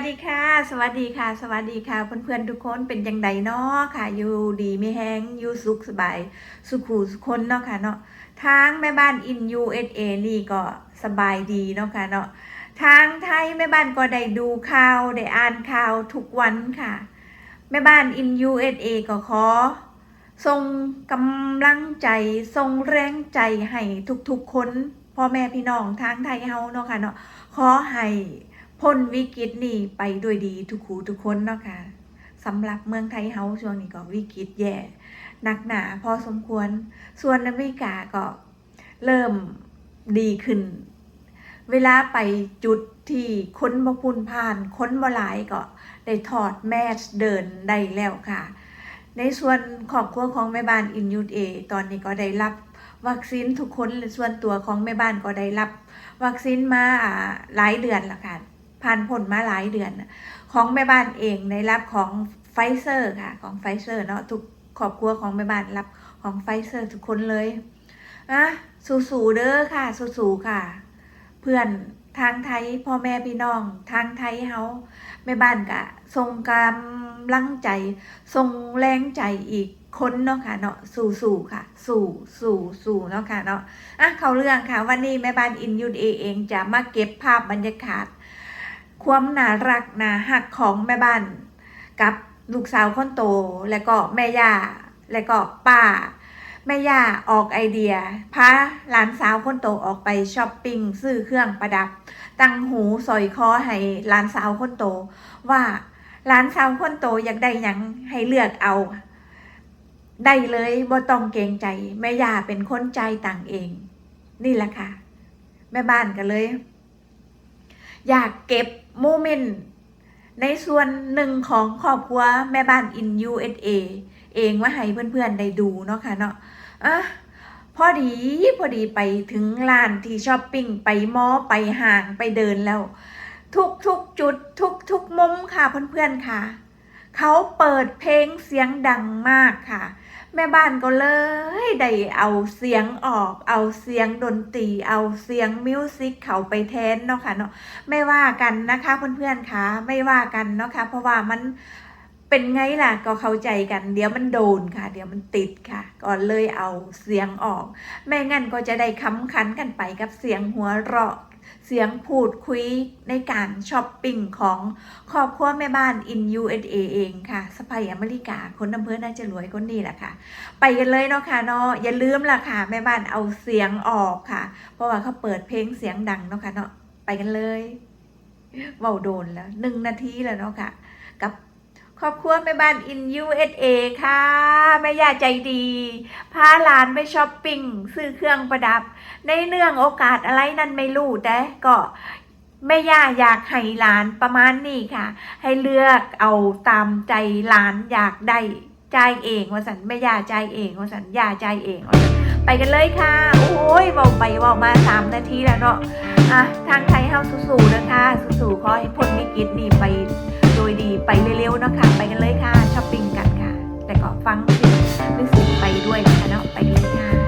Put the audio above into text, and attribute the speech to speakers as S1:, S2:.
S1: วัสดีค่ะ สวัสดีค่ะ สวัสดีค่ะ เพื่อนๆทุกคนเป็นยังไงเนาะค่ะ อยู่ดีไม่แห้งอยู่สุขสบาย สุขูสุคนเนาะค่ะเนาะทางแม่บ้านอิน USA นี่ก็สบายดีเนาะค่ะเนาะทางไทยแม่บ้านก็ได้ดูข่าวได้อ่านข่าวทุกวันค่ะ แม่บ้านอิน USA ก็ขอส่งกำลังใจส่งแรงใจให้ทุกๆคนพ่อแม่พี่น้องทางไทยเฮาเนาะค่ะเนาะขอให้ พ้นวิกฤตนี้ไปด้วยดีทุกคูทุกคนเนาะค่ะสำหรับเมืองไทยเฮาช่วงนี้ก็วิกฤตแย่หนักหนาพอสมควร ส่วนอเมริกาก็เริ่มดีขึ้น เวลาไปจุดที่ค้นบ่พุ่นผ่านค้นบ่หลายก็ได้ถอดแมสเดินได้แล้วค่ะ ในส่วนครอบครัวของแม่บ้านอินยูเอตอนนี้ก็ได้รับวัคซีนทุกคนส่วนตัวของแม่บ้านก็ได้รับ วัคซีนมาอ่าหลายเดือนแล้วค่ะ ผ่านผลมาหลายเดือน ของแม่บ้านเองได้รับของไฟเซอร์ค่ะของไฟเซอร์เนาะทุกครอบครัวของแม่บ้านรับของไฟเซอร์ทุกคนเลยอะสู้ๆเด้อค่ะสู้ๆค่ะ เพื่อนทางไทยพ่อแม่พี่น้อง ทางไทยเฮาแม่บ้านกะส่งกำลังใจส่งแรงใจอีกคนเนาะค่ะเนาะสู่สู่ค่ะ สู่สู่สู่เนาะค่ะเนาะอะเขาเรื่องค่ะ วันนี้แม่บ้านอินยูเอเองจะมาเก็บภาพบรรยากาศ ความน่ารักน่าหักของแม่บ้านกับลูกสาวคนโต และก็แม่ย่า และก็ป้า แม่ย่าออกไอเดียพาหลานสาวคนโตออกไปช้อปปิ้งซื้อเครื่องประดับ ตั้งหูสอยคอให้หลานสาวคนโต ว่าหลานสาวคนโตอยากได้ยังให้เลือกเอา ได้เลยบ่ต้องเกรงใจ แม่ย่าเป็นคนใจายตังเอง นี่แหละค่ะ แม่บ้านกันเลย อยากเก็บโมเมนต์ในส่วนหนึ่งของครอบครัวแม่บ้านอิน USA เองว่าให้เพื่อนๆได้ดูเนาะค่ะเนาะอะพอดีพอดีไปถึงร้านที่ช้อปปิ้งไปมอไปห่างไปเดินแล้ว ทุกทุกๆจุดทุกทุกๆมุมค่ะเพื่อนๆค่ะ เขาเปิดเพลงเสียงดังมากค่ะ แม่บ้านก็เลยได้เอาเสียงออก เอาเสียงดนตรี เอาเสียงมิวสิกเขาไปแทนเนาะค่ะเนาะไม่ว่ากันนะคะเพื่อนๆค่ะไม่ว่ากันเนาะค่ะเพราะว่ามัน เป็นไงล่ะก็เข้าใจกัน เดี๋ยวมันโดนค่ะ เดี๋ยวมันติดค่ะก็เลยเอาเสียงออก ไม่งั้นก็จะได้ค้ำคันกันไปกับเสียงหัวเราะ เสียงพูดคุยในการช้อปปิ้งของครอบครัวแม่บ้าน in USA เองค่ะสไปอเมริกา คนอำเภอน่าจะรวยคนนี้แหละค่ะ ไปกันเลยเนาะค่ะเนาะอย่าลืมล่ะค่ะ แม่บ้านเอาเสียงออกค่ะ เพราะว่าเขาเปิดเพลงเสียงดังเนาะค่ะเนาะไปกันเลยเว้าโดนแล้วหนึ่งนาทีแล้วเนาะค่ะ กับ ครอบครัวแม่บ้าน in USA ค่ะ แม่ย่าใจดี พาหลานไปช้อปปิ้ง ซื้อเครื่องประดับ ในเนื่องโอกาสอะไรนั่นไม่รู้แต่ก็แม่ย่าอยากให้หลานประมาณนี้ค่ะ ให้เลือกเอาตามใจหลานอยากได้ใจเองว่าสันแม่ย่าจ่ายเองว่าสันย่าจ่ายเองว่าสันไปกันเลยค่ะ โอ้ยเบาไปเบามาสามนาทีแล้วเนาะอะทางไทยเฮาสู้ๆนะคะสู้ๆขอให้พ้นวิกฤตนี้ไป ดยดีไปเร็วๆนะคะ ไปกันเลยค่ะช้อปปิ้งกันค่ะ แต่ก็ฟังเสียงหรือเสียงไปด้วยนะคะเนาะไปกันเลยค่ะ